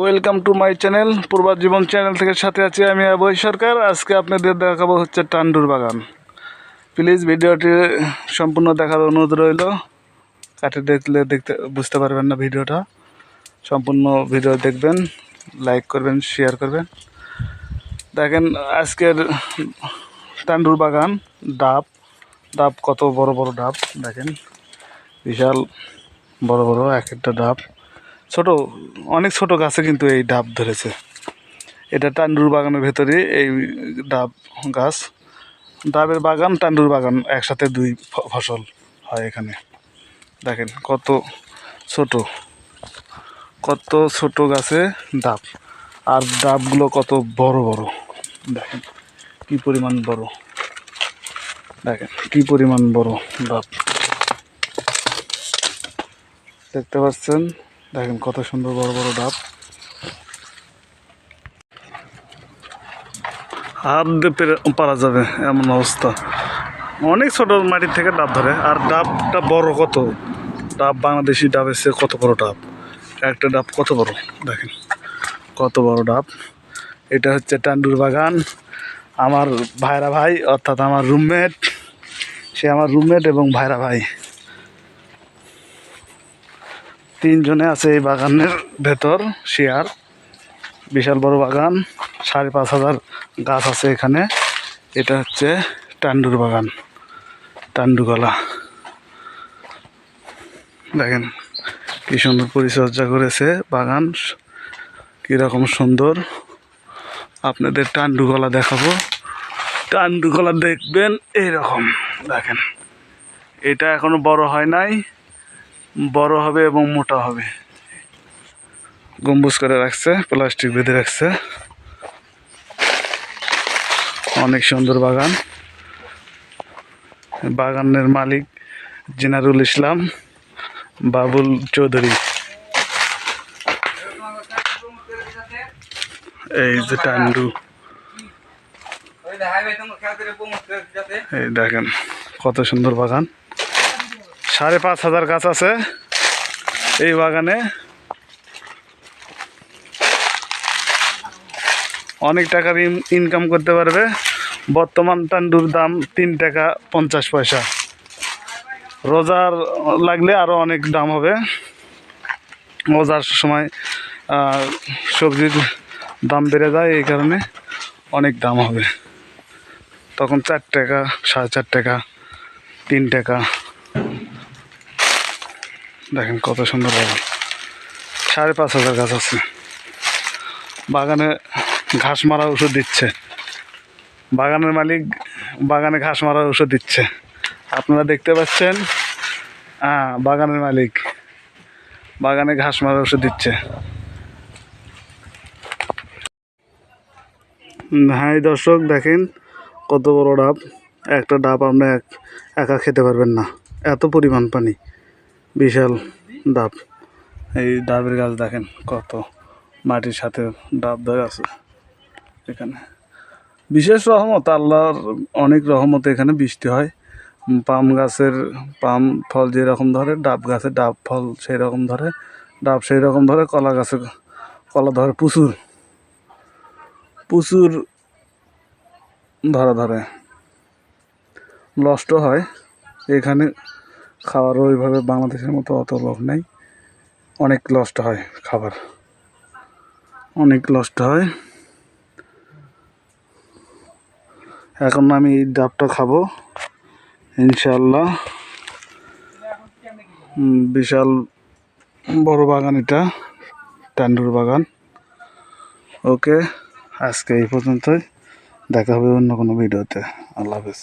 Welcome to my channel Purba Jibon channel থেকে সাথে আছি আমি অভয় সরকার। আজকে আপনাদের দেখাবো হচ্ছে টান্ডুর বাগান। প্লিজ ভিডিওটি সম্পূর্ণ দেখার অনুরোধ রইল। কাটে দেখলে দেখতে বুঝতে পারবেন না ভিডিওটা। সম্পূর্ণ ভিডিও দেখবেন লাইক করবেন শেয়ার করবেন। দেখেন আজকের টান্ডুর বাগান, ডাব। ডাব কত বড় বড় ডাব, দেখেন। বিশাল বড় বড় এক একটা ডাব। ছোট, অনেক ছোট গাছে কিন্তু এই ডাব ধরেছে। এটা টান্ডুর বাগানের ভেতরে এই ডাব গাছ। ডাবের বাগান টান্ডুর বাগান, একসাথে দুই ফসল হয় এখানে। দেখেন কত ছোট কত ছোট গাছে ডাব। আর ডাবগুলো কত বড় বড়। দেখেন কি পরিমাণ বড়। দেখেন কি পরিমাণ বড় ডাব। দেখতে পাচ্ছেন? দেখেন কত সুন্দর বড় বড় ডাব। হাত দিয়ে পেরে যাবে এমন অবস্থা। অনেক ছোট মাটির থেকে ডাব ধরে, আর ডাবটা বড় কত? ডাব বাংলাদেশি ডাব এসে কত বড় ডাব? একটা ডাব কত বড়? দেখেন, কত বড় ডাব। এটা হচ্ছে টান্ডুর বাগান। আমার ভাইরা ভাই, অর্থাৎ আমার রুমমেট সে আমার রুমমেট এবং ভাইরা ভাই। তিনজনে আছে এই বাগানের ভেতর, শেয়ার। বিশাল বড় বাগান, সাড়ে পাঁচ হাজার গাছ আছে এখানে। এটা হচ্ছে টান্ডুর বাগান টান্ডুকলা দেখেন কি সুন্দর পরিচর্যা করেছে বাগান, কীরকম সুন্দর। আপনাদের টান্ডুকলা দেখাবো। টান্ডুকলা দেখবেন এইরকম, দেখেন। এটা এখনও বড় হয় নাই। বড় হবে এবং মোটা হবে। গম্বুজ করে রাখছে, প্লাস্টিক বেঁধে রাখছে। অনেক সুন্দর বাগান। বাগানের মালিক জিনারুল ইসলাম বাবুল চৌধুরী। এই যে টান্ডু। এই দেখেন, কত সুন্দর বাগান। সাড়ে পাঁচ হাজার গাছ আছে এই বাগানে। অনেক টাকার ইন- ইনকাম করতে পারবে। বর্তমান টান্ডুর দাম তিন টাকা পঞ্চাশ পয়সা। রোজার লাগলে আরও অনেক দাম হবে। রোজার সময় সবজির দাম বেড়ে যায়, এই কারণে অনেক দাম হবে। তখন চার টাকা, সাড়ে চার টাকা, তিন টাকা দেখেন কত সুন্দর বাগান। সাড়ে পাঁচ হাজার গাছ আছে। বাগানে ঘাস মারা ওষুধ দিচ্ছে। বাগানের মালিক বাগানে ঘাস মারা ওষুধ দিচ্ছে। আপনারা দেখতে পাচ্ছেন হ্যাঁ বাগানের মালিক বাগানে ঘাস মারা ওষুধ দিচ্ছে। হ্যাঁ দর্শক, দেখেন কত বড় ডাব। একটা ডাব আপনি এক একা খেতে পারবেন না। এত পরিমাণ পানি। বিশাল ডাব। এই ডাবের গাছ দেখেন কত মাটির সাথে ডাব ধরে আছে এখানে। বিশেষ রহমত, আল্লাহর অনেক রহমত এখানে বৃষ্টি হয়। পাম গাছের পাম ফল যেরকম ধরে, ডাব গাছে ডাব ফল সেই রকম ধরে, ডাব সেই রকম ধরে, কলা গাছে কলা ধরে, প্রচুর প্রচুর ধরা ধরে। নষ্ট হয় এখানে খাবার ওইভাবে বাংলাদেশের মতো অত লোক নেই। অনেক লস্ট হয় খাবার। অনেক লস্ট হয়। এখন আমি এই ডাবটা খাব ইনশাল্লাহ বিশাল বড় বাগান এটা টান্ডুর বাগান। ওকে, আজকে এই পর্যন্তই। দেখা হবে অন্য কোনো ভিডিওতে। আল্লাহ হাফেজ।